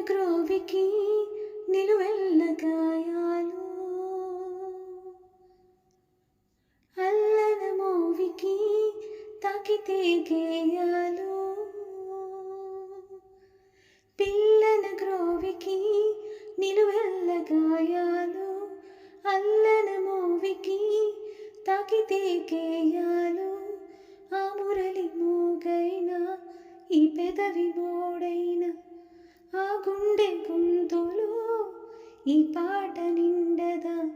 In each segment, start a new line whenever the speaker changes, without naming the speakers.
గ్రోవికి నిలువెల్ల గాయాలు. అల్లన మోవికి తాకితే గేయాలు. పిల్లన గ్రోవికి నిలువెల్ల గాయాలు. అల్లన మోవికి తాకితే గేయాలు. ఆ మురళి మోగైన ఈ పెదవి మో గుండె గొంతులో ఈ పాట నిండదా?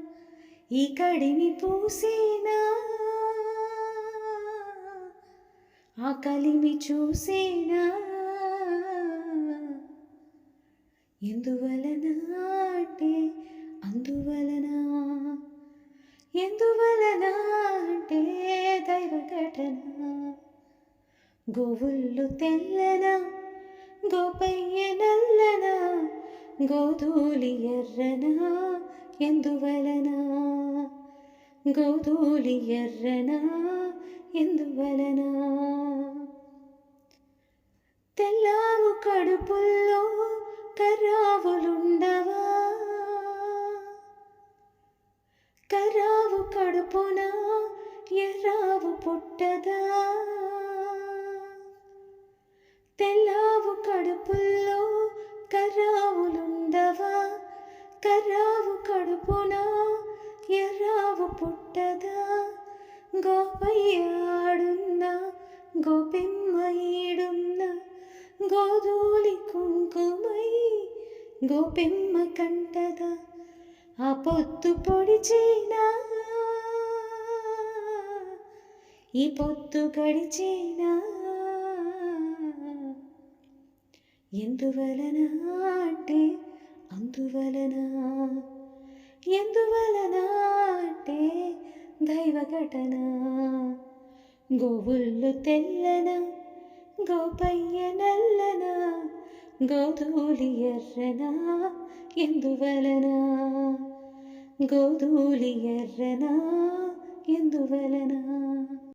ఈ కడిమి పూసేనా? ఆ కలిమి చూసేనా? ఎందువలన అంటే అందువలన? ఎందువలన అంటే దైవ ఘటన గోవుళ్ళు తెల్లనా? గోపయ్య నల్లనా గోధూలి ఎర్రనా ఎందువలన? గోధూలి ఎర్రనా ఎందువలన? తెల్లావు కడుపుల్లో కర్రావులుండవా కర్రావు కడుపున? ఎర్రావు పుట్టదా? కర్రావు కడుపున ఎర్రావు పుట్టదా గోపయ్యాడున్న గోపెమ్మయుడున్న గోధూలి కుంకుమై గోపెమ్మ కంటదా ఆ పొత్తు పొడిచేనా ఈ పొత్తు గడిచేనా? ఎందువలన అంటే ఎందువలనా? ఎందువలనా అంటే దైవ ఘటన. గోవుళ్ళు తెల్లన గోపయ్య నల్లన గోధూలి ఎర్రనా ఎందువలనా? గోధూలి ఎర్రనా ఎందువలనా?